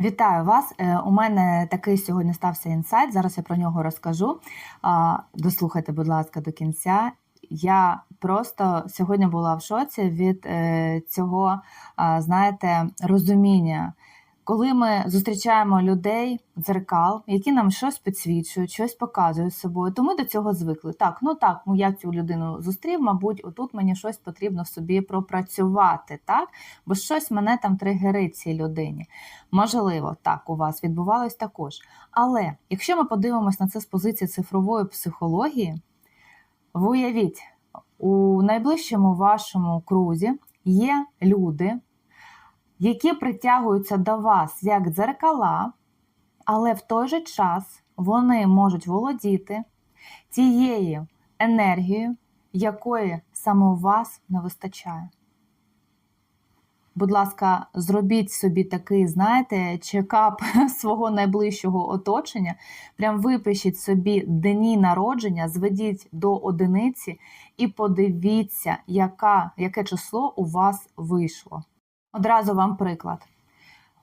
Вітаю вас! Е, У мене такий сьогодні стався інсайт. Зараз я про нього розкажу. Дослухайте, будь ласка, до кінця. Я просто сьогодні була в шоці від е, цього, знаєте, розуміння. Коли ми зустрічаємо людей, дзеркал, які нам щось підсвічують, щось показують з собою, то ми до цього звикли. Так, ну так, ну я цю людину зустрів, мабуть, отут мені щось потрібно собі пропрацювати, так? Бо щось мене там тригерить цій людині. Можливо, так у вас відбувалось також. Але якщо ми подивимось на це з позиції цифрової психології, ви уявіть, у найближчому вашому крузі є люди, які притягуються до вас як дзеркала, але в той же час вони можуть володіти тією енергією, якої саме у вас не вистачає. Будь ласка, зробіть собі такий, знаєте, чекап свого найближчого оточення. Прям випишіть собі дні народження, зведіть до одиниці і подивіться, яка, яке число у вас вийшло. Одразу вам приклад.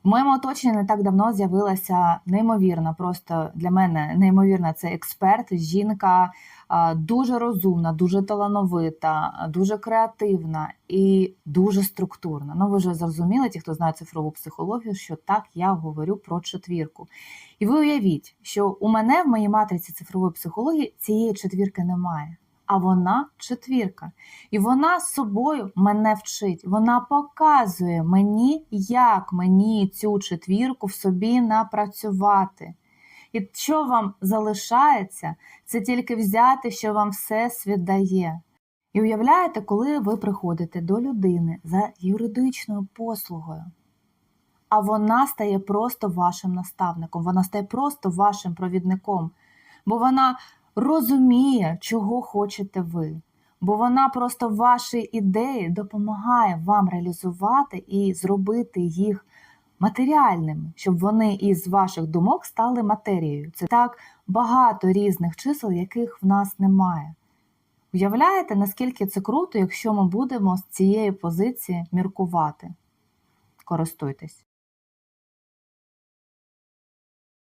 В моєму оточенні не так давно з'явилася неймовірна, просто для мене неймовірна це експерт, жінка дуже розумна, дуже талановита, дуже креативна і дуже структурна. Ну, ви вже зрозуміли, ті, хто знає цифрову психологію, що так я говорю про четвірку. І ви уявіть, що у мене в моїй матриці цифрової психології цієї четвірки немає. А вона четвірка. І вона з собою мене вчить. Вона показує мені, як мені цю четвірку в собі напрацювати. І що вам залишається, це тільки взяти, що вам все дає. І уявляєте, коли ви приходите до людини за юридичною послугою, а вона стає просто вашим наставником, вона стає просто вашим провідником, бо вона розуміє, чого хочете ви. Бо вона просто ваші ідеї допомагає вам реалізувати і зробити їх матеріальними, щоб вони із ваших думок стали матерією. Це так багато різних чисел, яких в нас немає. Уявляєте, наскільки це круто, якщо ми будемо з цієї позиції міркувати? Користуйтесь.